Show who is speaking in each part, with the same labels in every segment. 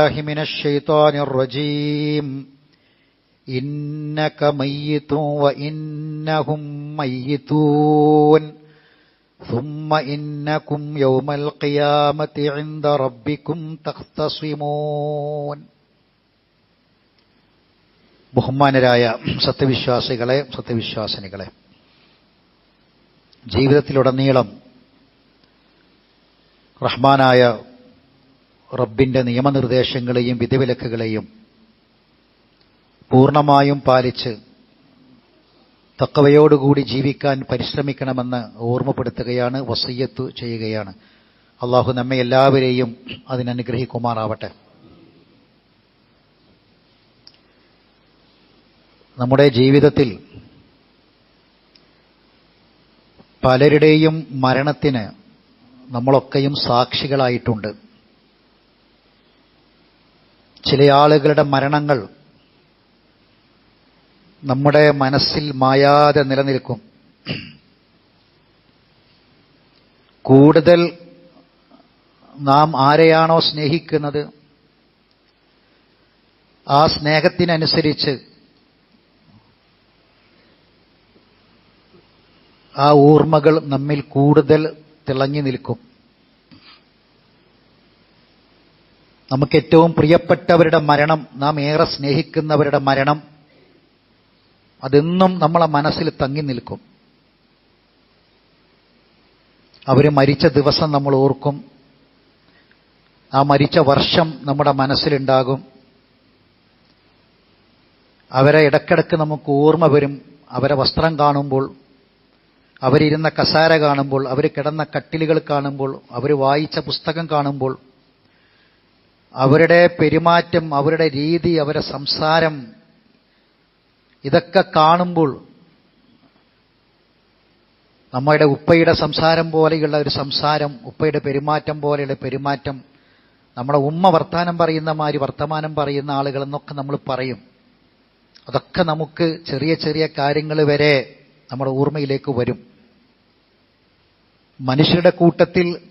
Speaker 1: الله من الشيطان الرجيم إنك ميت وإنهم ميتون ثم إنكم يوم القيامة عند ربكم تختصمون ബഹുമാനരായ സത്യവിശ്വാസികളെ സത്യവിശ്വാസിനികളെ ജീവിതത്തിലുടനീളം റഹ്മാനായ റബ്ബിന്റെ നിയമനിർദ്ദേശങ്ങളെയും വിധിവിലക്കുകളെയും പൂർണമായും പാലിച്ച് തക്കവയോടുകൂടി ജീവിക്കാൻ പരിശ്രമിക്കണമെന്ന് ഓർമ്മപ്പെടുത്തുകയാണ് വസയ്യത്ത് ചെയ്യുകയാണ്. അള്ളാഹു നമ്മെ എല്ലാവരെയും അതിനനുഗ്രഹിക്കുമാറാവട്ടെ. നമ്മുടെ ജീവിതത്തിൽ പലരുടെയും മരണത്തിന് നമ്മളൊക്കെയും സാക്ഷികളായിട്ടുണ്ട്. ചില ആളുകളുടെ മരണങ്ങൾ നമ്മുടെ മനസ്സിൽ മായാതെ നിലനിൽക്കും. കൂടുതൽ നാം ആരെയാണോ സ്നേഹിക്കുന്നത് ആ സ്നേഹത്തിനനുസരിച്ച് ആ ഓർമ്മകൾ നമ്മിൽ കൂടുതൽ തിളങ്ങി നിൽക്കും. നമുക്ക് ഏറ്റവും പ്രിയപ്പെട്ടവരുടെ മരണം നാം ഏറെ സ്നേഹിക്കുന്നവരുടെ മരണം അതെന്നും നമ്മളെ മനസ്സിൽ തങ്ങി നിൽക്കും. അവർ മരിച്ച ദിവസം നമ്മൾ ഓർക്കും. ആ മരിച്ച വർഷം നമ്മുടെ മനസ്സിലുണ്ടാകും. അവരെ ഇടക്കിടക്ക് നമുക്ക് ഓർമ്മ വരും. അവരെ വസ്ത്രം കാണുമ്പോൾ അവരിരുന്ന കസാര കാണുമ്പോൾ അവർ കിടന്ന കട്ടിലുകൾ കാണുമ്പോൾ അവർ വായിച്ച പുസ്തകം കാണുമ്പോൾ അവരുടെ പെരുമാറ്റം അവരുടെ രീതി അവരുടെ സംസാരം ഇതൊക്കെ കാണുമ്പോൾ നമ്മുടെ ഉപ്പയുടെ സംസാരം പോലെയുള്ള ഒരു സംസാരം ഉപ്പയുടെ പെരുമാറ്റം പോലെയുള്ള പെരുമാറ്റം നമ്മുടെ ഉമ്മ വർത്താനം പറയുന്ന മാതിരി വർത്തമാനം പറയുന്ന ആളുകൾ എന്നൊക്കെ നമ്മൾ പറയും. അതൊക്കെ നമുക്ക് ചെറിയ ചെറിയ കാര്യങ്ങൾ വരെ നമ്മുടെ ഓർമ്മയിലേക്ക് വരും. മനുഷ്യരുടെ കൂട്ടത്തിൽ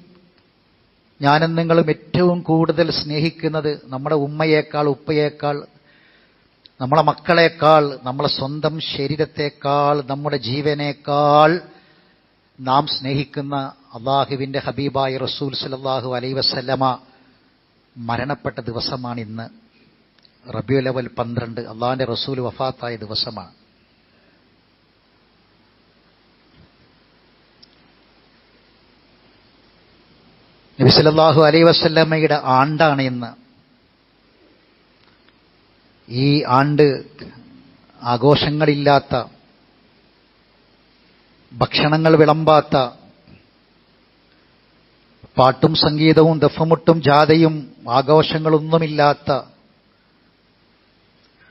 Speaker 1: ഞാനും നിങ്ങളും ഏറ്റവും കൂടുതൽ സ്നേഹിക്കുന്നത് നമ്മുടെ ഉമ്മയേക്കാൾ ഉപ്പയേക്കാൾ നമ്മളെ മക്കളേക്കാൾ നമ്മളെ സ്വന്തം ശരീരത്തേക്കാൾ നമ്മുടെ ജീവനേക്കാൾ നാം സ്നേഹിക്കുന്ന അള്ളാഹുവിന്റെ ഹബീബായ റസൂൽ സലാഹു അലൈ വസല്ലമ മരണപ്പെട്ട ദിവസമാണ് ഇന്ന്. റബിയു ലെവൽ പന്ത്രണ്ട് അള്ളാഹിന്റെ റസൂൽ വഫാത്തായ ദിവസമാണ്. നബിസലല്ലാഹു അലൈ വസ്ല്ലമ്മയുടെ ആണ്ടാണ് ഇന്ന്. ഈ ആണ്ട് ആഘോഷങ്ങളില്ലാത്ത ഭക്ഷണങ്ങൾ വിളമ്പാത്ത പാട്ടും സംഗീതവും ദഫമുട്ടും ജാഥയും ആഘോഷങ്ങളൊന്നുമില്ലാത്ത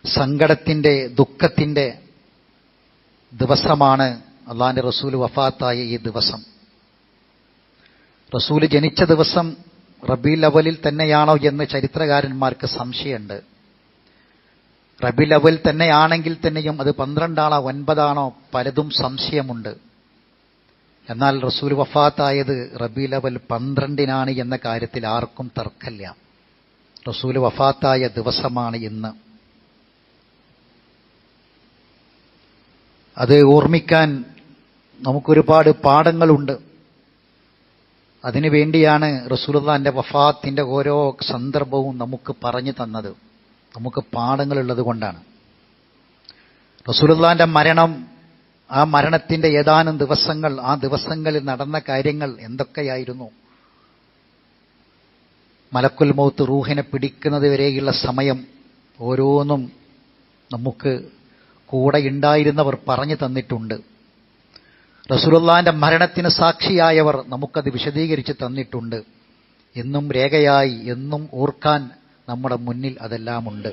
Speaker 1: സങ്കടത്തിന്റെ ദുഃഖത്തിന്റെ ദിവസമാണ് അള്ളാന്റെ റസൂൽ വഫാത്തായ ഈ ദിവസം. റസൂൽ ജനിച്ച ദിവസം റബി ലവലിൽ തന്നെയാണോ എന്ന് ചരിത്രകാരന്മാർക്ക് സംശയമുണ്ട്. റബി ലവൽ തന്നെയാണെങ്കിൽ തന്നെയും അത് പന്ത്രണ്ടാണോ ഒൻപതാണോ പലതും സംശയമുണ്ട്. എന്നാൽ റസൂൽ വഫാത്തായത് റബി ലവൽ പന്ത്രണ്ടിനാണ് എന്ന കാര്യത്തിൽ ആർക്കും തർക്കമില്ല. റസൂൽ വഫാത്തായ ദിവസമാണ് ഇന്ന്. അത് ഓർമ്മിക്കാൻ നമുക്കൊരുപാട് പാഠങ്ങളുണ്ട്. അതിനു വേണ്ടിയാണ് റസൂലുള്ളാന്റെ വഫാത്തിന്റെ ഓരോ സന്ദർഭവും നമുക്ക് പറഞ്ഞു തന്നത്. നമുക്ക് പാഠങ്ങളുള്ളത് കൊണ്ടാണ്. റസൂലുള്ളാന്റെ മരണം ആ മരണത്തിന്റെ ഏതാനും ദിവസങ്ങൾ ആ ദിവസങ്ങളിൽ നടന്ന കാര്യങ്ങൾ എന്തൊക്കെയായിരുന്നു? മലക്കുൽ മൗത്ത് റൂഹിനെ പിടിക്കുന്നത് വരെയുള്ള സമയം ഓരോന്നും നമുക്ക് കൂടെ ഉണ്ടായിരുന്നവർ പറഞ്ഞു തന്നിട്ടുണ്ട്. റസൂലുള്ളാന്റെ മരണത്തിന് സാക്ഷിയായവർ നമുക്കത് വിശദീകരിച്ച് തന്നിട്ടുണ്ട്. എന്നും രേഖയായി എന്നും ഓർക്കാൻ നമ്മുടെ മുന്നിൽ അതെല്ലാമുണ്ട്.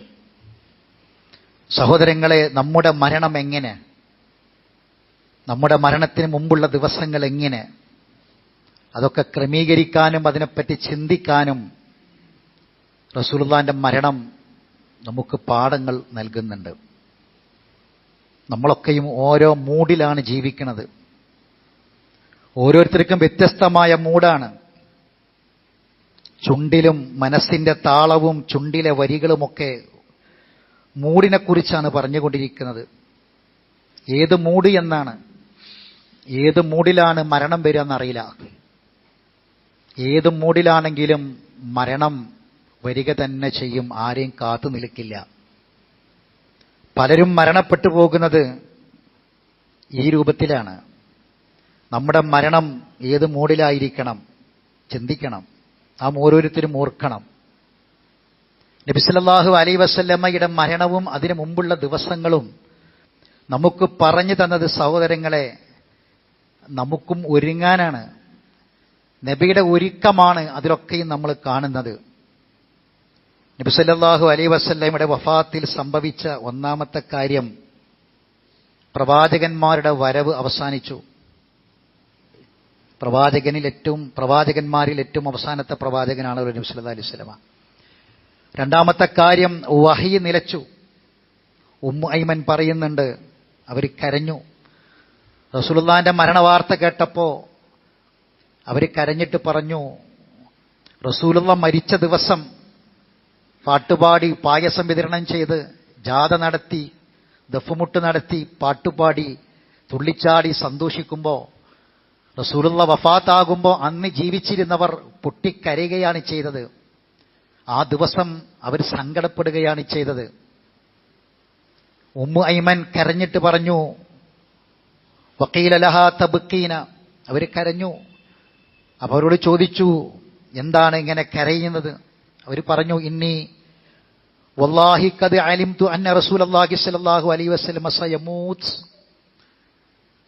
Speaker 1: സഹോദരങ്ങളെ നമ്മുടെ മരണം എങ്ങനെ? നമ്മുടെ മരണത്തിന് മുമ്പുള്ള ദിവസങ്ങൾ എങ്ങനെ? അതൊക്കെ ക്രമീകരിക്കാനും അതിനെപ്പറ്റി ചിന്തിക്കാനും റസൂലുള്ളാന്റെ മരണം നമുക്ക് പാഠങ്ങൾ നൽകുന്നുണ്ട്. നമ്മളൊക്കെയും ഓരോ മൂഡിലാണ് ജീവിക്കുന്നത്. ഓരോരുത്തർക്കും വ്യത്യസ്തമായ മൂഡാണ്. ചുണ്ടിലും മനസ്സിന്റെ താളവും ചുണ്ടിലെ വരികളുമൊക്കെ മൂടിനെക്കുറിച്ചാണ് പറഞ്ഞുകൊണ്ടിരിക്കുന്നത്. ഏത് മൂടി എന്നാണ്? ഏത് മൂടിലാണ് മരണം വരിക എന്നറിയില്ല ഏത് മൂടിലാണെങ്കിലും മരണം വരിക തന്നെ ചെയ്യും. ആരെയും കാത്തു നിൽക്കില്ല. പലരും മരണപ്പെട്ടു പോകുന്നത് ഈ രൂപത്തിലാണ്. നമ്മുടെ മരണം ഏത് മൂടിലായിരിക്കണം? ചിന്തിക്കണം. നാം ഓരോരുത്തരും ഓർക്കണം. നബിസലല്ലാഹു അലൈ വസല്ലമ്മയുടെ മരണവും അതിനു മുമ്പുള്ള ദിവസങ്ങളും നമുക്ക് പറഞ്ഞു തന്നത് സഹോദരങ്ങളെ നമുക്കും ഒരുങ്ങാനാണ്. നബിയുടെ ഒരുക്കമാണ് അതിലൊക്കെയും നമ്മൾ കാണുന്നത്. നബിസല്ലാഹു അലൈ വസല്ലമ്മയുടെ വഫാത്തിൽ സംഭവിച്ച ഒന്നാമത്തെ കാര്യം പ്രവാചകന്മാരുടെ വരവ് അവസാനിച്ചു. പ്രവാചകനിൽ ഏറ്റവും പ്രവാചകന്മാരിൽ ഏറ്റവും അവസാനത്തെ പ്രവാചകനാണ് ഒരു നബി സല്ലല്ലാഹു അലൈഹി സ്വലമ രണ്ടാമത്തെ കാര്യം വഹി നിലച്ചു. ഉമ്മു ഐമൻ പറയുന്നുണ്ട് അവർ കരഞ്ഞു. റസൂലുള്ളാന്റെ മരണവാർത്ത കേട്ടപ്പോ അവർ കരഞ്ഞിട്ട് പറഞ്ഞു റസൂലുള്ള മരിച്ച ദിവസം പാട്ടുപാടി പായസം വിതരണം ചെയ്ത് ജാഥ നടത്തി ദഫുമുട്ട് നടത്തി പാട്ടുപാടി തുള്ളിച്ചാടി സന്തോഷിക്കുമ്പോൾ റസൂലുള്ള വഫാത്താകുമ്പോൾ അന്ന് ജീവിച്ചിരുന്നവർ പൊട്ടിക്കരയുകയാണ് ചെയ്തത്. ആ ദിവസം അവർ സങ്കടപ്പെടുകയാണ് ചെയ്തത്. ഉമ്മു ഐമൻ കരഞ്ഞിട്ട് പറഞ്ഞു വക്കീലലഹ തബുക്കീന. അവർ കരഞ്ഞു. അവരോട് ചോദിച്ചു എന്താണ് ഇങ്ങനെ കരയുന്നത്? അവർ പറഞ്ഞു ഇന്നി വല്ലാഹിക്കത് അലിം തു അന്ന റസൂൽ അള്ളാഹി സലാഹു അലൈ വസ്ലം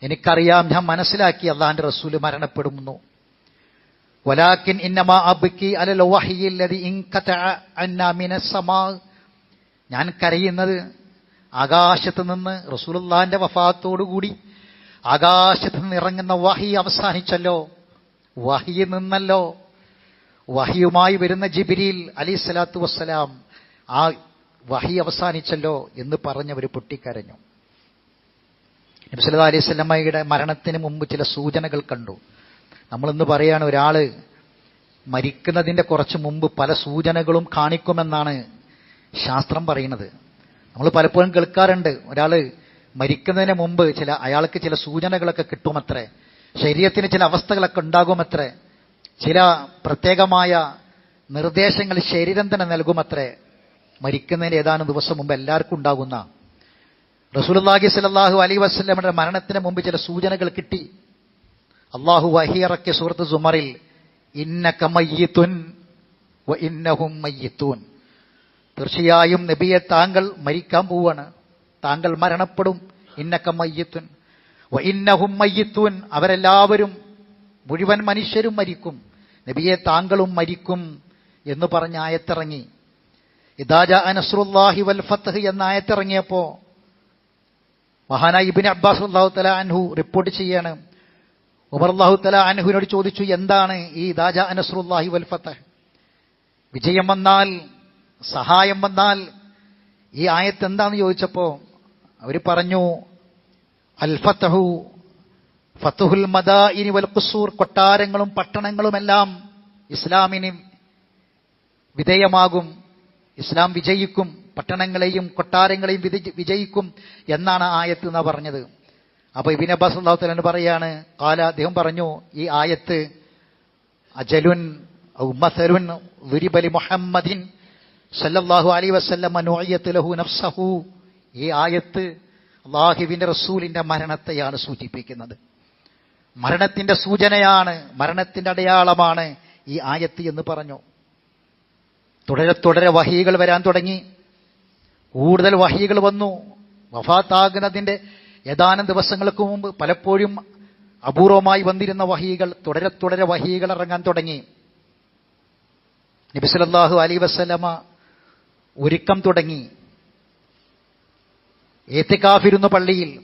Speaker 1: എനിക്കറിയാം ഞാൻ മനസ്സിലാക്കി അള്ളാന്റെ റസൂൽ മരണപ്പെടുന്നു. വലാക്കിൻ ഇന്നമാ അബിക്കി അന്ന മിനസ്സമാ ഞാൻ കരയുന്നത് ആകാശത്ത് നിന്ന് റസൂലുള്ളാന്റെ വഫാത്തോടുകൂടി ആകാശത്ത് നിന്ന് ഇറങ്ങുന്ന വഹി അവസാനിച്ചല്ലോ. വഹിയിൽ നിന്നല്ലോ. വഹിയുമായി വരുന്ന ജിബിരിയിൽ അലി സ്വലാത്തു വസ്സലാം ആ വഹി അവസാനിച്ചല്ലോ എന്ന് പറഞ്ഞവർ പൊട്ടിക്കരഞ്ഞു. നബ്സല്ലാ അലൈഹി സ്വലമ്മയുടെ മരണത്തിന് മുമ്പ് ചില സൂചനകൾ കണ്ടു. നമ്മളിന്ന് പറയാണ് ഒരാൾ മരിക്കുന്നതിന്റെ കുറച്ച് മുമ്പ് പല സൂചനകളും കാണിക്കുമെന്നാണ് ശാസ്ത്രം പറയുന്നത്. നമ്മൾ പലപ്പോഴും കേൾക്കാറുണ്ട് ഒരാൾ മരിക്കുന്നതിന് മുമ്പ് ചില അയാൾക്ക് ചില സൂചനകളൊക്കെ കിട്ടുമത്രേ ശരീരത്തിന് ചില അവസ്ഥകളൊക്കെ ഉണ്ടാകുമത്രേ ചില പ്രത്യേകമായ നിർദ്ദേശങ്ങൾ ശരീരം തന്നെ നൽകുമത്രേ മരിക്കുന്നതിന് ഏതാനും ദിവസം മുമ്പ് എല്ലാവർക്കും ഉണ്ടാകുന്ന റസൂലുള്ളാഹി സലാഹു അലി വസ്ലമിന്റെ മരണത്തിന് മുമ്പ് ചില സൂചനകൾ കിട്ടി. അള്ളാഹു വഹിയറക്കിയ സുഹൃത്ത് സുമറിൽ ഇന്നക മയ്യിത്തുൻ വ ഇന്നഹും മയ്യിത്തൂൻ. തീർച്ചയായും നബിയെ താങ്കൾ മരിക്കാൻ പോവാണ്. താങ്കൾ മരണപ്പെടും. ഇന്നക മയ്യിത്തുൻ ഇന്നഹും മയ്യിത്തൂൻ. അവരെല്ലാവരും മുഴുവൻ മനുഷ്യരും മരിക്കും. നബിയെ താങ്കളും മരിക്കും എന്ന് പറഞ്ഞ ആയത്തിറങ്ങി. ഇദാജ അനസ്രുല്ലാഹി വൽ ഫത്ഹ് എന്ന ആയത്തിറങ്ങിയപ്പോ മഹാനായി ഇബിൻ അബ്ബാസ് അള്ളാഹു തല അൻഹു റിപ്പോർട്ട് ചെയ്യാണ്. ഉമർ അള്ളാഹു തല അൻഹുവിനോട് ചോദിച്ചു എന്താണ് ഈ ദാജ അനസ്രുല്ലാഹി വൽഫത്ത് വിജയം വന്നാൽ സഹായം വന്നാൽ ഈ ആയത്ത് എന്താന്ന് ചോദിച്ചപ്പോ അവർ പറഞ്ഞു അൽഫത്തഹു ഫത്തുഹുൽ മദാഇനി ഇനി വൽക്കുസൂർ കൊട്ടാരങ്ങളും പട്ടണങ്ങളുമെല്ലാം ഇസ്ലാമിന് വിധേയമാകും ഇസ്ലാം വിജയിക്കും. പട്ടണങ്ങളെയും കൊട്ടാരങ്ങളെയും വിജയിക്കും എന്നാണ് ആയത്ത് എന്നാ പറഞ്ഞത്. അപ്പൊ ഇബിൻ അബ്ബാസ് അള്ളാഹു തലാൻ പറയാണ് കാല അദ്ദേഹം പറഞ്ഞു ഈ ആയത്ത് അജലുൻ ഉമ്മസരുൻ ദുരിബലി മുഹമ്മദിൻ സല്ലല്ലാഹു അലൈഹി വസല്ലം നുഅയ്യത്ത് ലഹു നഫ്സഹു. ഈ ആയത്ത് അള്ളാഹുവിന്റെ റസൂലിന്റെ മരണത്തെയാണ് സൂചിപ്പിക്കുന്നത്. മരണത്തിന്റെ സൂചനയാണ് മരണത്തിന്റെ അടയാളമാണ് ഈ ആയത്ത് എന്ന് പറഞ്ഞു. തുടരെ തുടരെ വഹികൾ വരാൻ തുടങ്ങി. കൂടുതൽ വഹികൾ വന്നു. വഫാത്താകുന്നതിന്റെ ഏതാനും ദിവസങ്ങൾക്ക് മുമ്പ് പലപ്പോഴും അപൂർവമായി വന്നിരുന്ന വഹികൾ തുടരെ തുടരെ വഹികൾ ഇറങ്ങാൻ തുടങ്ങി. നബിസലല്ലാഹു അലി വസ്ലമ ഒരുക്കം തുടങ്ങി. ഏത്തിക്കാഫിരുന്നു പള്ളിയിൽ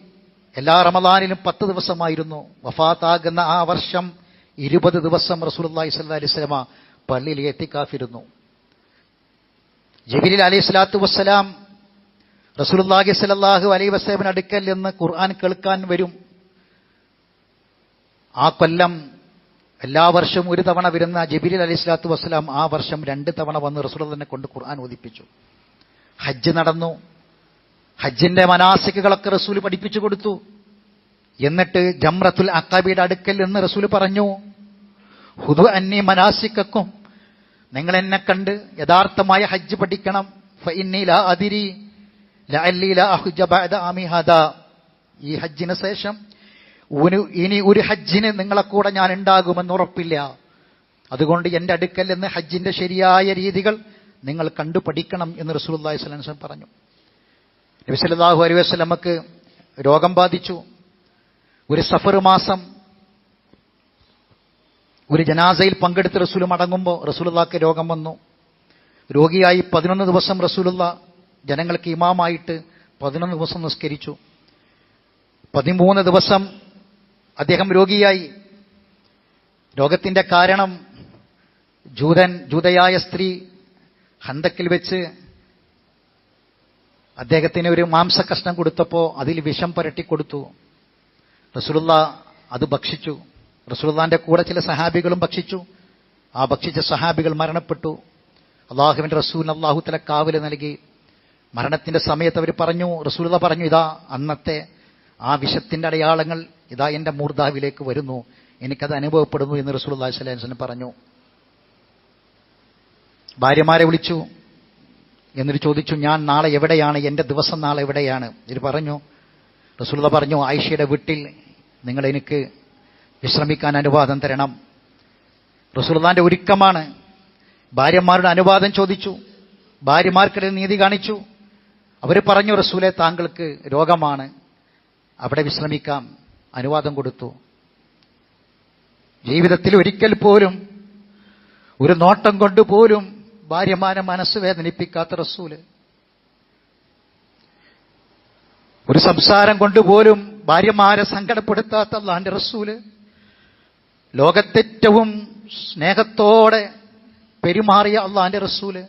Speaker 1: എല്ലാ റമദാനിലും പത്ത് ദിവസമായിരുന്നു. വഫാത്താകുന്ന ആ വർഷം ഇരുപത് ദിവസം റസൂലി സല്ലാ അലൈഹി വസല്ലമ പള്ളിയിൽ ഏത്തിക്കാഫിരുന്നു ജബിലിൽ അലൈഹി സ്വലാത്തു വസ്സലാം റസൂലുള്ളാഹി സലല്ലാഹു അലൈ വസേബൻ അടുക്കൽ എന്ന് ഖുർആൻ കേൾക്കാൻ വരും. ആ കൊല്ലം എല്ലാ വർഷവും ഒരു തവണ വരുന്ന ജബിലിൽ അലി സ്വലാത്തു വസ്സലാം ആ വർഷം രണ്ട് തവണ വന്ന് റസൂൽ തന്നെ കൊണ്ട് ഖുർആൻ ഓദിപ്പിച്ചു ഹജ്ജ് നടന്നു. ഹജ്ജിന്റെ മനാസിക്കുകളൊക്കെ റസൂൽ പഠിപ്പിച്ചു കൊടുത്തു. എന്നിട്ട് ജംറത്തുൽ അക്കാബിയുടെ അടുക്കൽ എന്ന് റസൂൽ പറഞ്ഞു ഹുദു അന്നി മനാസിക്കും നിങ്ങൾ എന്നെ കണ്ട് യഥാർത്ഥമായ ഹജ്ജ് പഠിക്കണം. ലാ അദിരി. ഈ ഹജ്ജിന് ശേഷം ഇനി ഒരു ഹജ്ജിന് നിങ്ങളെ കൂടെ ഞാൻ ഉണ്ടാകുമെന്ന് ഉറപ്പില്ല. അതുകൊണ്ട് എന്റെ അടുക്കൽ നിന്ന് ഹജ്ജിന്റെ ശരിയായ രീതികൾ നിങ്ങൾ കണ്ടു പഠിക്കണം എന്ന് റസൂലുള്ളാഹി സ്വലം പറഞ്ഞു. നബിസലാഹു സല്ലല്ലാഹു അലൈഹി വസല്ലമക്ക് രോഗം ബാധിച്ചു. ഒരു സഫർ മാസം ഒരു ജനാസയിൽ പങ്കെടുത്ത് റസൂൽ മടങ്ങുമ്പോൾ റസൂലുള്ളാക്ക് രോഗം വന്നു. രോഗിയായി പതിനൊന്ന് ദിവസം റസൂലുള്ള ജനങ്ങൾക്ക് ഇമാമായിട്ട് പതിനൊന്ന് ദിവസം നിസ്കരിച്ചു. പതിമൂന്ന് ദിവസം അദ്ദേഹം രോഗിയായി. രോഗത്തിന്റെ കാരണം ജൂതൻ ജൂതയായ സ്ത്രീ ഹന്തക്കിൽ വെച്ച് അദ്ദേഹത്തിന് ഒരു മാംസകഷ്ണം കൊടുത്തപ്പോൾ അതിൽ വിഷം പുരട്ടി കൊടുത്തു. റസൂലുള്ള അത് ഭക്ഷിച്ചു. റസൂലുള്ളാന്റെ കൂടെ ചില സഹാബികളും ഭക്ഷിച്ചു. ആ ഭക്ഷിച്ച സഹാബികൾ മരണപ്പെട്ടു. അള്ളാഹുവിന്റെ റസൂൽ അള്ളാഹുത്തല തല കാവൽ നൽകി. മരണത്തിന്റെ സമയത്ത് അവർ പറഞ്ഞു റസൂലത പറഞ്ഞു ഇതാ അന്നത്തെ ആ വിഷത്തിന്റെ അടയാളങ്ങൾ ഇതാ എന്റെ മൂർധാവിലേക്ക് വരുന്നു എനിക്കത് അനുഭവപ്പെടുന്നു എന്ന് റസൂൽ അള്ളാഹി സ്വലാസ്ലം പറഞ്ഞു. ഭാര്യമാരെ വിളിച്ചു എന്നിട്ട് ചോദിച്ചു ഞാൻ നാളെ എവിടെയാണ്? എന്റെ ദിവസം നാളെ എവിടെയാണ്? ഇത് പറഞ്ഞു റസൂലത പറഞ്ഞു ആയിഷയുടെ വീട്ടിൽ നിങ്ങൾ എനിക്ക് വിശ്രമിക്കാൻ അനുവാദം തരണം. റസൂലുള്ളാന്റെ ഒരുക്കമാണ്. ഭാര്യമാരുടെ അനുവാദം ചോദിച്ചു ഭാര്യമാർക്കിടയിൽ നീതി കാണിച്ചു. അവർ പറഞ്ഞു റസൂലെ താങ്കൾക്ക് രോഗമാണ്. അവിടെ വിശ്രമിക്കാം. അനുവാദം കൊടുത്തു. ജീവിതത്തിൽ ഒരിക്കൽ പോലും ഒരു നോട്ടം കൊണ്ടുപോലും ഭാര്യമാരെ മനസ്സ് വേദനിപ്പിക്കാത്ത റസൂൽ. ഒരു സംസാരം കൊണ്ടുപോലും ഭാര്യമാരെ സങ്കടപ്പെടുത്താത്ത അള്ളാന്റെ റസൂൽ. ലോകത്തേറ്റവും സ്നേഹത്തോടെ പെരുമാറിയ അള്ളാന്റെ റസൂൽ.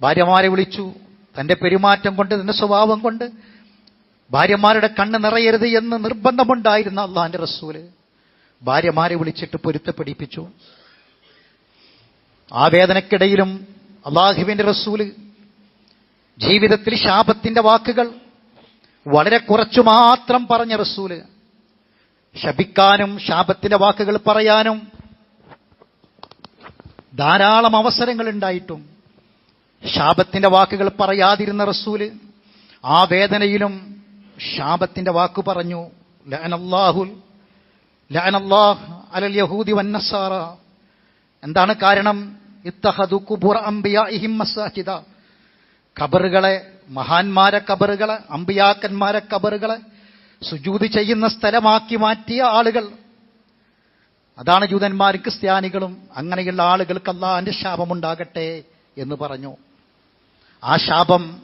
Speaker 1: ഭാര്യമാരെ വിളിച്ചു തന്റെ പെരുമാറ്റം കൊണ്ട് തന്റെ സ്വഭാവം കൊണ്ട് ഭാര്യമാരുടെ കണ്ണ് നിറയരുത് എന്ന് നിർബന്ധമുണ്ടായിരുന്ന അള്ളാന്റെ റസൂൽ ഭാര്യമാരെ വിളിച്ചിട്ട് പൊരുത്തപ്പെടിപ്പിച്ചു ആ വേദനക്കിടയിലും അള്ളാഹുവിന്റെ റസൂൽ ജീവിതത്തിൽ ശാപത്തിന്റെ വാക്കുകൾ വളരെ കുറച്ചു മാത്രം പറഞ്ഞ റസൂൽ ശപിക്കാനും ശാപത്തിന്റെ വാക്കുകൾ പറയാനും ധാരാളം അവസരങ്ങൾ ഉണ്ടായിട്ടും ശാപത്തിന്റെ വാക്കുകൾ പറയാതിരുന്ന റസൂൽ ആ വേദനയിലും ശാപത്തിന്റെ വാക്ക് പറഞ്ഞു ലഅനല്ലാഹുൽ ലഅനല്ലാഹ് അലൽ യഹൂദി വന്നസാറ. എന്താണ് കാരണം? ഇത്തഹദു കുബുർ അംബിയ ഇഹിം മസാഹിദ ഖബറുകളെ മഹാന്മാരെ കബറുകളെ അംബിയാക്കന്മാരെ കബറുകളെ സുജൂതി ചെയ്യുന്ന സ്ഥലമാക്കി മാറ്റിയ ആളുകൾ. അതാണ് ജൂതന്മാർ ക്രിസ്ത്യാനികളും അങ്ങനെയുള്ള ആളുകൾക്ക് അള്ളാന്റെ ശാപമുണ്ടാകട്ടെ എന്ന് പറഞ്ഞു. ആ ശാപം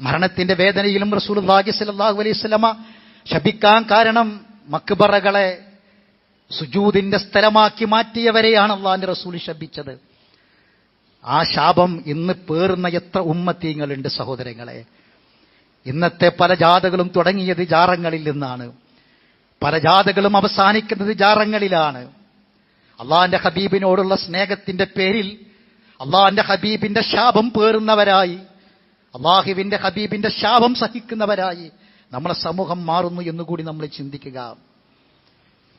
Speaker 1: മരണത്തിന്റെ വേദനയിലും റസൂൽ സല്ലല്ലാഹു അലൈഹി വസല്ലമ ശപിക്കാൻ കാരണം മക്ബറകളെ സുജൂദിന്റെ സ്ഥലമാക്കി മാറ്റിയവരെയാണ് അള്ളാഹിന്റെ റസൂൽ ശപിച്ചത്. ആ ശാപം ഇന്ന് പേറുന്ന എത്ര ഉമ്മത്തീങ്ങളുണ്ട് സഹോദരങ്ങളെ. ഇന്നത്തെ പല ജാഥകളും തുടങ്ങിയത് ജാറങ്ങളിൽ നിന്നാണ്. പല ജാഥകളും അവസാനിക്കുന്നത് ജാറങ്ങളിലാണ്. അള്ളാഹിന്റെ ഹബീബിനോടുള്ള സ്നേഹത്തിന്റെ പേരിൽ അള്ളാന്റെ ഹബീബിന്റെ ശാപം പേറുന്നവരായി അള്ളാഹുവിന്റെ ഹബീബിന്റെ ശാപം സഹിക്കുന്നവരായി നമ്മളെ സമൂഹം മാറുന്നു എന്നുകൂടി നമ്മൾ ചിന്തിക്കുക.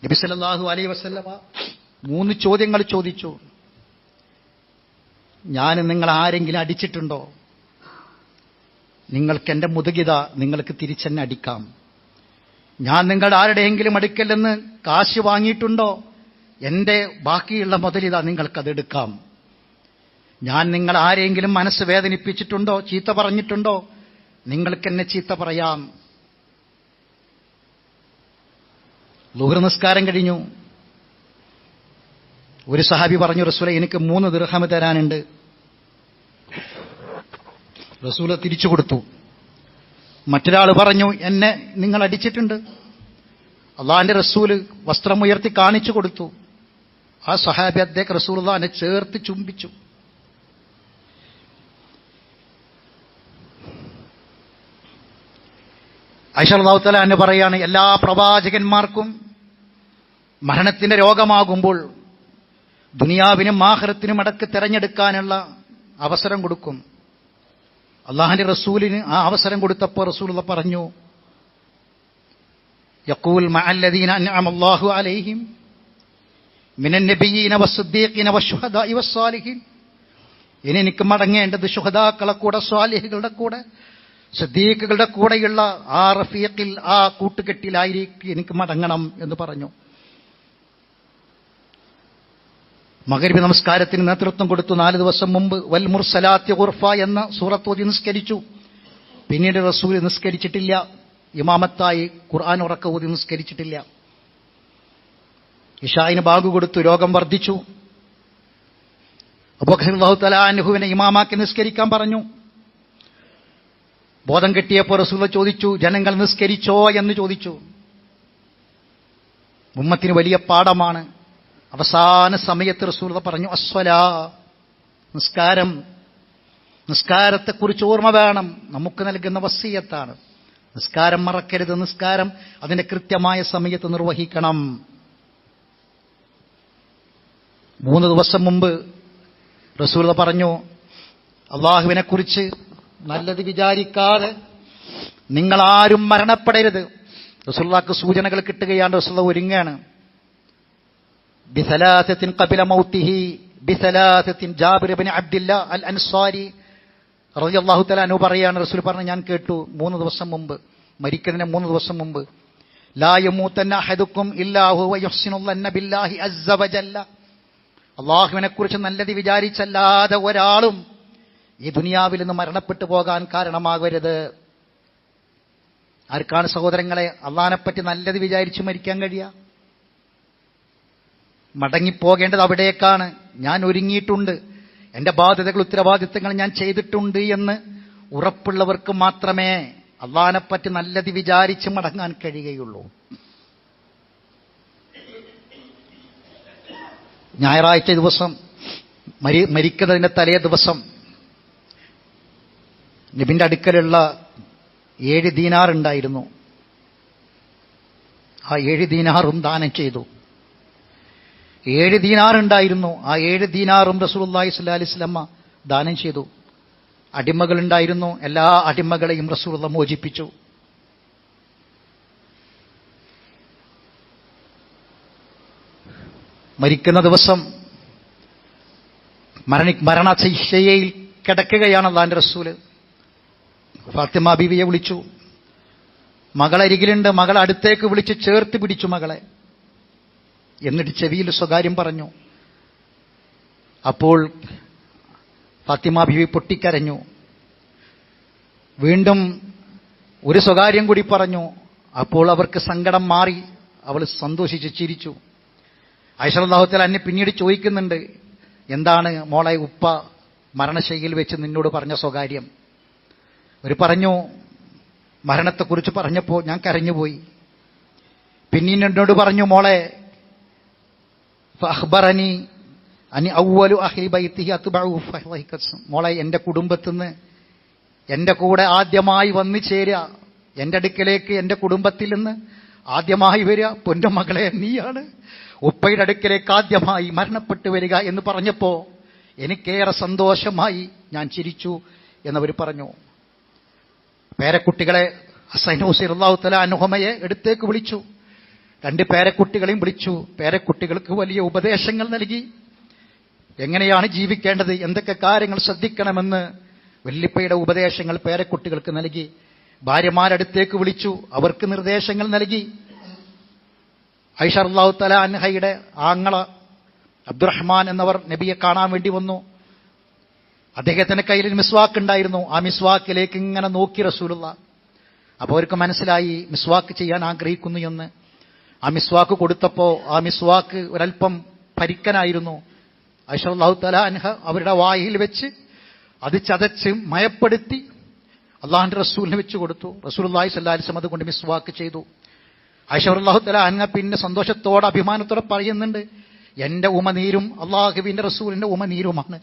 Speaker 1: നബി അലൈ വസല്ലമ മൂന്ന് ചോദ്യങ്ങൾ ചോദിച്ചു. ഞാൻ നിങ്ങൾ ആരെങ്കിലും അടിച്ചിട്ടുണ്ടോ? നിങ്ങൾക്ക് എന്റെ മുതുകിത നിങ്ങൾക്ക് തിരിച്ചെന്നെ അടിക്കാം. ഞാൻ നിങ്ങൾ ആരുടെയെങ്കിലും അടുക്കല്ലെന്ന് കാശ് വാങ്ങിയിട്ടുണ്ടോ? എന്റെ ബാക്കിയുള്ള മുതലിത നിങ്ങൾക്കതെടുക്കാം ഞാൻ നിങ്ങൾ ആരെങ്കിലും മനസ്സ് വേദനിപ്പിച്ചിട്ടുണ്ടോ ചീത്ത പറഞ്ഞിട്ടുണ്ടോ? നിങ്ങൾക്ക് എന്നെ ചീത്ത പറയാം. ലുഹർ നിസ്കാരം കഴിഞ്ഞു. ഒരു സഹാബി പറഞ്ഞു റസൂലെ എനിക്ക് മൂന്ന് ദൃഹമ തരാനുണ്ട്. റസൂല തിരിച്ചു കൊടുത്തു. മറ്റൊരാൾ പറഞ്ഞു എന്നെ നിങ്ങൾ അടിച്ചിട്ടുണ്ട്. അള്ളാന്റെ റസൂൽ വസ്ത്രം ഉയർത്തി കാണിച്ചു കൊടുത്തു. ആ സഹാബി അദ്ദേഹം റസൂൽ എന്നെ ചേർത്ത് ചുംബിച്ചു. ഐഷർദാവുത്തല എന്ന് പറയാണ് എല്ലാ പ്രവാചകന്മാർക്കും മരണത്തിന്റെ രോഗമാകുമ്പോൾ ദുനിയാവിനും ആഹൃത്തിനും അടക്ക് തെരഞ്ഞെടുക്കാനുള്ള അവസരം കൊടുക്കും. അള്ളാഹിന്റെ റസൂലിന് ആ അവസരം കൊടുത്തപ്പോൾ റസൂൽ പറഞ്ഞു യക്കൂൽ മഅല്ലദീന അലൈഹിം മിനൻ നബിയീന ഇനി എനിക്ക് മടങ്ങേണ്ടത് ശുഹദാക്കളെ കൂടെ സ്വാലിഹികളുടെ കൂടെ സിദ്ദീഖുകളുടെ കൂടെയുള്ള ആ റഫീഖിൽ ആ കൂട്ടുകെട്ടിലായിരിക്കും എനിക്ക് മടങ്ങണം എന്ന് പറഞ്ഞു. മകരവി നമസ്കാരത്തിന് നേതൃത്വം കൊടുത്തു. നാല് ദിവസം മുമ്പ് വൽ മുർസലാത്തി ഉർഫ എന്ന സൂറത്തോതി നിസ്കരിച്ചു. പിന്നീട് റസൂൽ നിസ്കരിച്ചിട്ടില്ല. ഇമാമത്തായി ഖുർആൻ ഉറക്ക ഓതി നിസ്കരിച്ചിട്ടില്ല. ഇഷായിന് ബാഗു കൊടുത്തു രോഗം വർദ്ധിച്ചു. അബൂഖർഹു തലാനുഹുവിനെ ഇമാമാക്കി നിസ്കരിക്കാൻ പറഞ്ഞു. ബോധം കെട്ടിയപ്പോൾ റസൂല ചോദിച്ചു ജനങ്ങൾ നിസ്കരിച്ചോ? എന്ന് ചോദിച്ചു. ഉമ്മത്തിന് വലിയ പാഠമാണ്. അവസാന സമയത്ത് റസൂലത പറഞ്ഞു അസ്വല നിസ്കാരം നിസ്കാരത്തെക്കുറിച്ച് ഓർമ്മ വേണം. നമുക്ക് നൽകുന്ന വസീയത്താണ്. നിസ്കാരം മറക്കരുത്. നിസ്കാരം അതിന്റെ കൃത്യമായ സമയത്ത് നിർവഹിക്കണം. മൂന്ന് ദിവസം മുമ്പ് റസൂലത പറഞ്ഞു അള്ളാഹുവിനെ കുറിച്ച് നല്ലത് വിചാരിക്കാതെ നിങ്ങളാരും മരണപ്പെടരുത്. റസുല്ലാക്ക് സൂചനകൾ കിട്ടുകയാണ് റസുള്ള ഒരുങ്ങാണ്. ബിസലാസത്തിൻ കപില മൗത്തിഹി ബിസലാസത്തിൻ Jabir bin Abdillah al Ansari റളിയല്ലാഹു തആല അനു പറയാണ് റസൂൽ പറഞ്ഞ് ഞാൻ കേട്ടു മൂന്ന് ദിവസം മുമ്പ് മരിക്കുന്നതിന് മൂന്ന് ദിവസം മുമ്പ്. ലാ യമൂതന്ന അഹദുക്കും ഇല്ലാഹു വയുഹ്സിനുല്ലന്ന ബില്ലാഹി അസ്സ വജല്ല അള്ളാഹുവിനെ കുറിച്ച് നല്ലത് വിചാരിച്ചല്ലാതെ ഒരാളും ഈ ദുനിയാവിൽ നിന്ന് മരണപ്പെട്ടു പോകാൻ കാരണമാകരുത്. ആർക്കാണ് സഹോദരങ്ങളെ അള്ളഹാനെപ്പറ്റി നല്ലത് വിചാരിച്ചു മരിക്കാൻ കഴിയുക? മടങ്ങിപ്പോകേണ്ടത് അവിടേക്കാണ്. ഞാൻ ഒരുങ്ങിയിട്ടുണ്ട്. എന്റെ ബാധ്യതകൾ ഉത്തരവാദിത്തങ്ങൾ ഞാൻ ചെയ്തിട്ടുണ്ട് എന്ന് ഉറപ്പുള്ളവർക്ക് മാത്രമേ അള്ളഹാനെപ്പറ്റി നല്ലത് വിചാരിച്ച് മടങ്ങാൻ കഴിയുകയുള്ളൂ. ഞായറാഴ്ച ദിവസം മരി മരിക്കുന്നതിന്റെ തലേ ദിവസം നബിന്റെ അടുക്കലുള്ള ഏഴ് ദീനാർ ഉണ്ടായിരുന്നു. ആ ഏഴ് ദീനാറും ദാനം ചെയ്തു. ഏഴ് ദീനാർ ഉണ്ടായിരുന്നു. ആ ഏഴ് ദീനാറും സ്വല്ലല്ലാഹി അലൈഹി വസല്ലം ദാനം ചെയ്തു. അടിമകളുണ്ടായിരുന്നു എല്ലാ അടിമകളെയും റസൂലുള്ള മോചിപ്പിച്ചു. മരിക്കുന്ന ദിവസം മരണി മരണശിക്ഷയിൽ കിടക്കുകയാണ് അള്ളാന്റെ റസൂൽ. ഫാത്തിമ ബീവിയെ വിളിച്ചു. മകളരികിലുണ്ട് മകൾ അടുത്തേക്ക് വിളിച്ച് ചേർത്ത് പിടിച്ചു മകളെ. എന്നിട്ട് ചെവിയിൽ സ്വകാര്യം പറഞ്ഞു. അപ്പോൾ ഫാത്തിമ ബീവി പൊട്ടിക്കരഞ്ഞു. വീണ്ടും ഒരു സ്വകാര്യം കൂടി പറഞ്ഞു. അപ്പോൾ അവർക്ക് സങ്കടം മാറി. അവൾ സന്തോഷിച്ച് ചിരിച്ചു. ഐശ്വരദാഹത്തിൽ എന്നെ പിന്നീട് ചോദിക്കുന്നുണ്ട് എന്താണ് മോളെ ഉപ്പ മരണശൈലിയിൽ വെച്ച് നിന്നോട് പറഞ്ഞ സ്വകാര്യം? ഒരു പറഞ്ഞു മരണത്തെക്കുറിച്ച് പറഞ്ഞപ്പോൾ ഞാൻ കരഞ്ഞുപോയി. പിന്നീട് എന്നോട് പറഞ്ഞു മോളെ അഹ്ബറനി അനി ഔവലു അഹിബൈത്തിഹി മോളെ എന്റെ കുടുംബത്തിൽ നിന്ന് എന്റെ കൂടെ ആദ്യമായി വന്നു ചേരുക. എന്റെ അടുക്കലേക്ക് എന്റെ കുടുംബത്തിൽ നിന്ന് ആദ്യമായി വരിക. പൊന്റെ മകളെ നീയാണ് ഉപ്പയുടെ അടുക്കലേക്ക് ആദ്യമായി മരണപ്പെട്ടു വരിക എന്ന് പറഞ്ഞപ്പോ എനിക്കേറെ സന്തോഷമായി ഞാൻ ചിരിച്ചു എന്നവർ പറഞ്ഞു. പേരക്കുട്ടികളെ ഹസൈനൂസി അള്ളാഹുത്തല അനുഹമയെ എടുത്തേക്ക് വിളിച്ചു. രണ്ട് പേരക്കുട്ടികളെയും വിളിച്ചു. പേരക്കുട്ടികൾക്ക് വലിയ ഉപദേശങ്ങൾ നൽകി. എങ്ങനെയാണ് ജീവിക്കേണ്ടത്? എന്തൊക്കെ കാര്യങ്ങൾ ശ്രദ്ധിക്കണമെന്ന് വല്ലിപ്പയുടെ ഉപദേശങ്ങൾ പേരക്കുട്ടികൾക്ക് നൽകി. ഭാര്യമാരടുത്തേക്ക് വിളിച്ചു. അവർക്ക് നിർദ്ദേശങ്ങൾ നൽകി. ഐഷർ അള്ളാഹു തല അൻഹയുടെ ആങ്ങള അബ്ദുറഹ്മാൻ എന്നവർ നബിയെ കാണാൻ വേണ്ടി വന്നു. അദ്ദേഹത്തിന്റെ കയ്യിൽ മിസ്വാക്ക് ഉണ്ടായിരുന്നു. ആ മിസ്വാക്കിലേക്ക് ഇങ്ങനെ നോക്കി റസൂലുള്ള. അപ്പോൾ അവർക്ക് മനസ്സിലായി മിസ്വാക്ക് ചെയ്യാൻ ആഗ്രഹിക്കുന്നു എന്ന്. ആ മിസ്വാക്ക് കൊടുത്തപ്പോൾ ആ മിസ്വാക്ക് ഒരല്പം പരിക്കനായിരുന്നു. അഷറുല്ലാഹു തല അൻഹ അവരുടെ വായിൽ വെച്ച് അത് ചതച്ച് മയപ്പെടുത്തി അള്ളാഹിന്റെ റസൂലിനെ വെച്ച് കൊടുത്തു. റസൂൽ അള്ളാഹി സല്ലാസ്ലം അതുകൊണ്ട് മിസ്വാക്ക് ചെയ്തു. അഷറുല്ലാഹു തല അൻഹ പിന്നെ സന്തോഷത്തോടെ അഭിമാനത്തോടെ പറയുന്നുണ്ട് എന്റെ ഉമനീരും അള്ളാഹുവിന്റെ റസൂലിന്റെ ഉമനീരുമാണ്.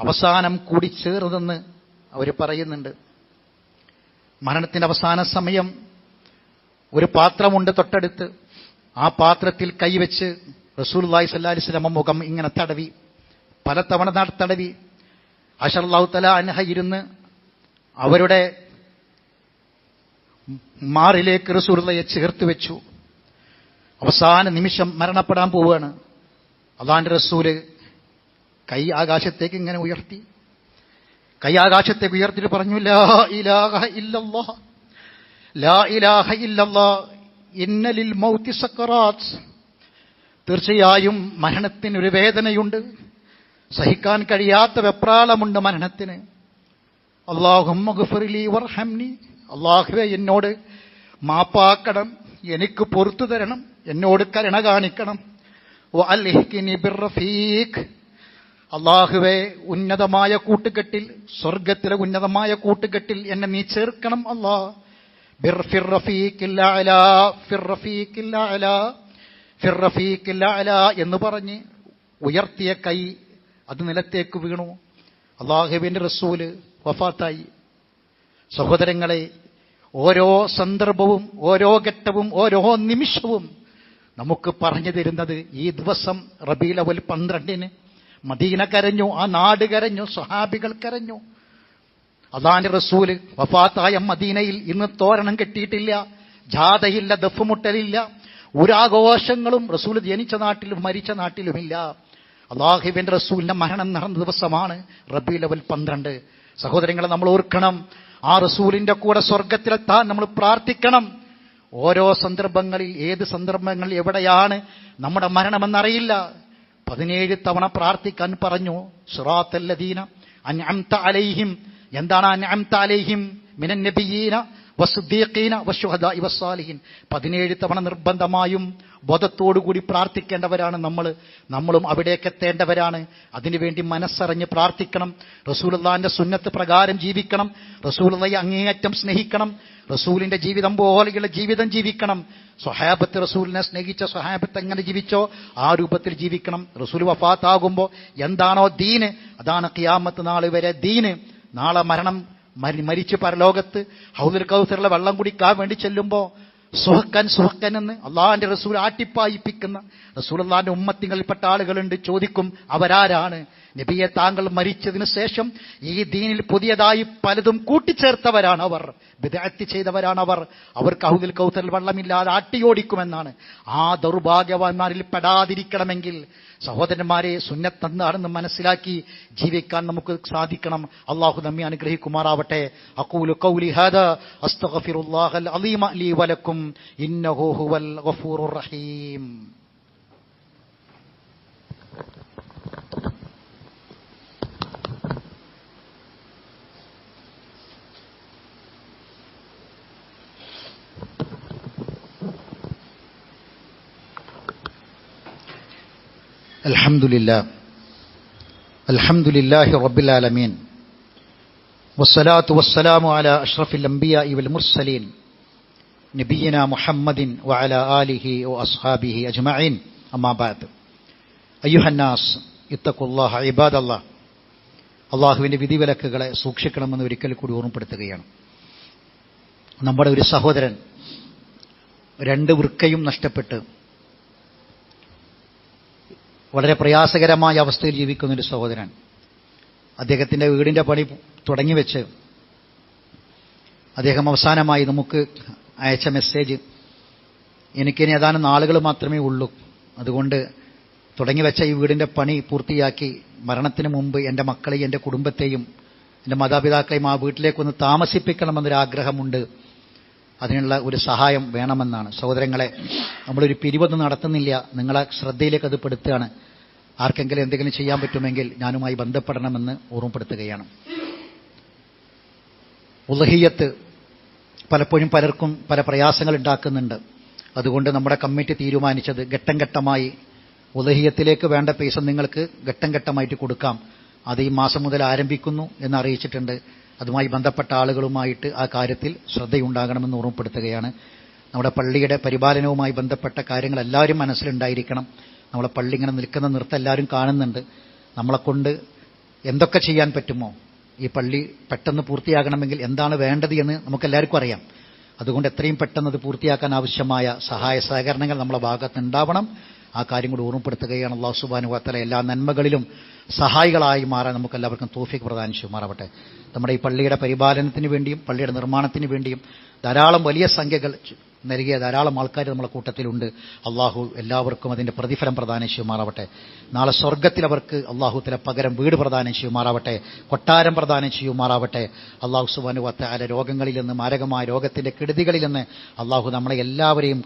Speaker 1: അവസാനം കൂടി ചേർന്നെന്ന് അവർ പറയുന്നുണ്ട്. മരണത്തിന്റെ അവസാന സമയം ഒരു പാത്രമുണ്ട് തൊട്ടടുത്ത്. ആ പാത്രത്തിൽ കൈവച്ച് റസൂൽല്ലാഹി സല്ലാ അലിസ്ലമ മുഖം ഇങ്ങനെ തടവി പലതവണ തവണ തടവി. അഷർലാഹു തല അൻഹ ഇരുന്ന് അവരുടെ മാറിലേക്ക് റസൂലുള്ളയെ ചേർത്ത് വെച്ചു. അവസാന നിമിഷം മരണപ്പെടാൻ പോവുകയാണ്. അതാന്റെ റസൂൽ കൈ ആകാശത്തേക്ക് ഇങ്ങനെ ഉയർത്തി. കൈ ആകാശത്തേക്ക് ഉയർത്തിട്ട് പറഞ്ഞു ലാ ഇലാഹ ഇല്ലല്ലാ ലാ ഇലാഹ ഇല്ലല്ലാ ഇന്നലിൽ മൗത്തി സക്കറാത്ത് തീർച്ചയായും മരണത്തിന് ഒരു വേദനയുണ്ട്. സഹിക്കാൻ കഴിയാത്ത വെപ്രാളമുണ്ട് മരണത്തിന്. അള്ളാഹുമ്മി വർഹംനി. അള്ളാഹുവെ എന്നോട് മാപ്പാക്കണം എനിക്ക് പൊറത്തു തരണം എന്നോട് കരുണ കാണിക്കണം. അള്ളാഹുവെ ഉന്നതമായ കൂട്ടുകെട്ടിൽ സ്വർഗത്തിലെ ഉന്നതമായ കൂട്ടുകെട്ടിൽ എന്നെ നീ ചേർക്കണം അള്ളാ. എന്ന് പറഞ്ഞ് ഉയർത്തിയ കൈ അത് നിലത്തേക്ക് വീണു. അള്ളാഹുവിന്റെ റസൂൽ വഫാത്തായി. സഹോദരങ്ങളെ ഓരോ സന്ദർഭവും ഓരോ ഘട്ടവും ഓരോ നിമിഷവും നമുക്ക് പറഞ്ഞു തരുന്നത് ഈ ദിവസം റബീലവൽ പന്ത്രണ്ടിന് മദീന കരഞ്ഞു ആ നാട് കരഞ്ഞു സ്വഹാബികൾ കരഞ്ഞു. അതാണ് റസൂൽ വഫാത്തായ മദീനയിൽ ഇന്ന് തോരണം കെട്ടിയിട്ടില്ല ജാഥയില്ല ദഫുമുട്ടലില്ല ഒരാഘോഷങ്ങളും റസൂൽ ജനിച്ച നാട്ടിലും മരിച്ച നാട്ടിലുമില്ല. അള്ളാഹിബിൻ റസൂലിന്റെ മരണം നടന്ന ദിവസമാണ് റബി ലെവൽ പന്ത്രണ്ട്. സഹോദരങ്ങളെ നമ്മൾ ഓർക്കണം ആ റസൂലിന്റെ കൂടെ സ്വർഗത്തിലെത്താൻ നമ്മൾ പ്രാർത്ഥിക്കണം. ഓരോ സന്ദർഭങ്ങളിൽ ഏത് സന്ദർഭങ്ങളിൽ എവിടെയാണ് നമ്മുടെ മരണമെന്നറിയില്ല. പതിനേഴ് തവണ പ്രാർത്ഥിക്കാൻ പറഞ്ഞു സുറാത്തല്ലദീന അൻഅംത അലൈഹിം എന്താണ് അൻഅംത അലൈഹിം? മിനൻ നബിയീന വസുദ്ദീഖീന വശുഹദാഇ ഇവസാലിഹിൻ പതിനേഴ് തവണ നിർബന്ധമായും ബോധത്തോടുകൂടി പ്രാർത്ഥിക്കേണ്ടവരാണ് നമ്മൾ. നമ്മളും അവിടേക്ക് എത്തേണ്ടവരാണ്. അതിനുവേണ്ടി മനസ്സറിഞ്ഞ് പ്രാർത്ഥിക്കണം. റസൂലുള്ളാന്റെ സുന്നത്ത് പ്രകാരം ജീവിക്കണം. റസൂലുള്ളയെ അങ്ങേയറ്റം സ്നേഹിക്കണം. റസൂലിന്റെ ജീവിതം പോലെയുള്ള ജീവിതം ജീവിക്കണം. സ്വഹാബത്ത് റസൂലിനെ സ്നേഹിച്ച സ്വഹാബത്ത് എങ്ങനെ ജീവിച്ചോ ആ രൂപത്തിൽ ജീവിക്കണം. റസൂൽ വഫാത്താകുമ്പോൾ എന്താണോ ദീന്? അതാണ് കിയാമത്ത് നാൾ വരെ ദീന്. നാളെ മരണം മരിച്ചു പരലോകത്ത്. ഹൗദുൽ കൗസറിലെ വെള്ളം കുടിക്കാൻ വേണ്ടി ചെല്ലുമ്പോൾ സുഹക്കൻ സുഹക്കൻ എന്ന് അള്ളാഹാന്റെ റസൂൽ ആട്ടിപ്പായിപ്പിക്കുന്ന റസൂൽ അള്ളാഹാന്റെ ഉമ്മത്തിങ്ങളിൽപ്പെട്ട ആളുകളുണ്ട് ചോദിക്കും അവരാരാണ്? നബിയെ താങ്കൾ മരിച്ചതിന് ശേഷം ഈ ദീനിൽ പുതിയതായി പലതും കൂട്ടിച്ചേർത്തവരാണ് അവർ. വിദഗ്ധി ചെയ്തവരാണ് അവർ. അവർക്ക് അഹുദിൽ കൗത്തൽ വെള്ളമില്ലാതെ ആട്ടിയോടിക്കുമെന്നാണ്. ആ ദൗർഭാഗ്യവാന്മാരിൽ പെടാതിരിക്കണമെങ്കിൽ സഹോദരന്മാരെ സുന്നത്തെന്താണെന്ന് മനസ്സിലാക്കി ജീവിക്കാൻ നമുക്ക് സാധിക്കണം. അള്ളാഹു നമ്മെ അനുഗ്രഹിക്കുമാറാവട്ടെ. അഖൂലു കൗലി ലീ വലക്കും. ഇന്നഹു ഹുവൽ റഹീം. الحمد لله الحمد لله رب العالمين والصلاة والسلام على أشرف الأنبياء والمرسلين نبينا محمد وعلى آله وأصحابه أجمعين أما بعد أيها الناس اتقوا الله عباد الله അള്ളാഹുവിന്റെ വിധിവിലക്കുകളെ സൂക്ഷിക്കണമെന്ന് ഒരിക്കൽ കൂടി ഓർമ്മപ്പെടുത്തുകയാണ് നമ്മുടെ ഒരു സഹോദരൻ രണ്ട് വൃക്കയും നഷ്ടപ്പെട്ട് വളരെ പ്രയാസകരമായ അവസ്ഥയിൽ ജീവിക്കുന്ന ഒരു സഹോദരൻ. അദ്ദേഹത്തിന്റെ വീടിന്റെ പണി തുടങ്ങി വെച്ച് അദ്ദേഹം അവസാനമായി നമുക്ക് അയച്ച മെസ്സേജ് എനിക്കിനി ഏതാനും നാളുകൾ മാത്രമേ ഉള്ളൂ. അതുകൊണ്ട് തുടങ്ങി വെച്ച ഈ വീടിന്റെ പണി പൂർത്തിയാക്കി മരണത്തിന് മുമ്പ് എന്റെ മക്കളെയും എന്റെ കുടുംബത്തെയും എന്റെ മാതാപിതാക്കളെയും ആ വീട്ടിലേക്കൊന്ന് താമസിപ്പിക്കണമെന്നൊരു ആഗ്രഹമുണ്ട് അതിനുള്ള ഒരു സഹായം വേണമെന്നാണ്. സഹോദരങ്ങളെ നമ്മളൊരു പിരിവൊന്നും നടത്തുന്നില്ല. നിങ്ങളെ ശ്രദ്ധയിലേക്ക് അത് പെടുത്തുകയാണ്. ആർക്കെങ്കിലും എന്തെങ്കിലും ചെയ്യാൻ പറ്റുമെങ്കിൽ ഞാനുമായി ബന്ധപ്പെടണമെന്ന് ഓർമ്മപ്പെടുത്തുകയാണ്. ഉലഹിയത്ത് പലപ്പോഴും പലർക്കും പല പ്രയാസങ്ങൾ ഉണ്ടാക്കുന്നുണ്ട്. അതുകൊണ്ട് നമ്മുടെ കമ്മിറ്റി തീരുമാനിച്ചത് ഘട്ടം ഘട്ടമായി ഉലഹിയത്തിലേക്ക് വേണ്ട പൈസ നിങ്ങൾക്ക് ഘട്ടം ഘട്ടമായിട്ട് കൊടുക്കാം. അത് ഈ മാസം മുതൽ ആരംഭിക്കുന്നു എന്ന് അറിയിച്ചിട്ടുണ്ട് അതുമായി ബന്ധപ്പെട്ട ആളുകളുമായിട്ട് ആ കാര്യത്തിൽ ശ്രദ്ധയുണ്ടാകണമെന്ന് ഓർമ്മപ്പെടുത്തുകയാണ്. നമ്മുടെ പള്ളിയുടെ പരിപാലനവുമായി ബന്ധപ്പെട്ട കാര്യങ്ങൾ എല്ലാവരും മനസ്സിലുണ്ടായിരിക്കണം. നമ്മളെ പള്ളി ഇങ്ങനെ നിൽക്കുന്ന നൃത്തം എല്ലാവരും കാണുന്നുണ്ട്. നമ്മളെക്കൊണ്ട് എന്തൊക്കെ ചെയ്യാൻ പറ്റുമോ? ഈ പള്ളി പെട്ടെന്ന് പൂർത്തിയാകണമെങ്കിൽ എന്താണ് വേണ്ടത് എന്ന് നമുക്കെല്ലാവർക്കും അറിയാം. അതുകൊണ്ട് എത്രയും പെട്ടെന്ന് അത് പൂർത്തിയാക്കാൻ ആവശ്യമായ സഹായ സഹകരണങ്ങൾ നമ്മളെ ഭാഗത്ത് ഉണ്ടാവണം ആ കാര്യം കൂടി ഓർമ്മപ്പെടുത്തുകയാണ് അള്ളാഹു സുബാനു വത്തല എല്ലാ നന്മകളിലും സഹായികളായി മാറാൻ നമുക്ക് എല്ലാവർക്കും തോഫിക്ക് പ്രധാനിച്ചു ചെയ്യുമാറാവട്ടെ. നമ്മുടെ ഈ പള്ളിയുടെ പരിപാലനത്തിന് വേണ്ടിയും പള്ളിയുടെ നിർമ്മാണത്തിന് വേണ്ടിയും ധാരാളം വലിയ സംഖ്യകൾ നൽകിയ ധാരാളം ആൾക്കാർ നമ്മളെ കൂട്ടത്തിലുണ്ട്. അള്ളാഹു എല്ലാവർക്കും അതിന്റെ പ്രതിഫലം പ്രദാനം ചെയ്യുമാറാവട്ടെ. നാളെ സ്വർഗത്തിൽ അവർക്ക് അള്ളാഹു തല പകരം വീട് പ്രദാനം ചെയ്യുമാറാവട്ടെ. കൊട്ടാരം പ്രദാനം ചെയ്യുമാറാവട്ടെ. അള്ളാഹു സുബാനു വത്താല രോഗങ്ങളിൽ നിന്ന് മാരകമായ രോഗത്തിന്റെ കെടുതികളിൽ നിന്ന് അള്ളാഹു നമ്മളെ എല്ലാവരെയും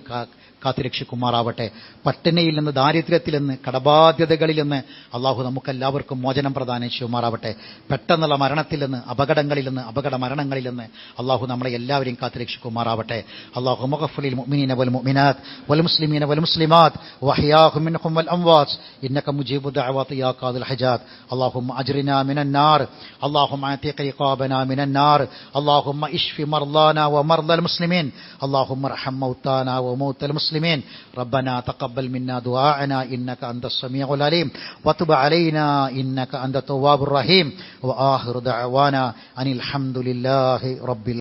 Speaker 1: കാത്തുരക്ഷിക്കുമാറാവട്ടെ. പട്ടിണിയിൽ നിന്ന് ദാരിദ്ര്യത്തിൽ നിന്ന് കടബാധ്യതകളിൽ നിന്ന് അള്ളാഹു നമുക്കെല്ലാവർക്കും മോചനം പ്രദാനം ചെയ്യുമാറാവട്ടെ. പെട്ടെന്നുള്ള മരണത്തിൽ നിന്ന് അപകടങ്ങളിൽ നിന്ന് അപകട മരണങ്ങളിൽ നിന്ന് അള്ളാഹു നമ്മളെ എല്ലാവരെയും കാത്തുരക്ഷിക്കുമാറാവട്ടെ. അള്ളാഹു يغفر للمؤمنين والمؤمنات والمسلمين والمسلمات. وحياكم منكم والأموات. إنك مجيب دعوات يا قاضي الحجات اللهم أجرنا من النار. اللهم أعتق رقابنا من النار. اللهم اشف مرضانا ومرضى المسلمين. اللهم ارحم موتانا وموتى المسلمين. ربنا تقبل منا دعاءنا. إنك أنت السميع العليم. وتب علينا. إنك أنت التواب الرحيم. وآخر دعوانا أن الحمد لله رب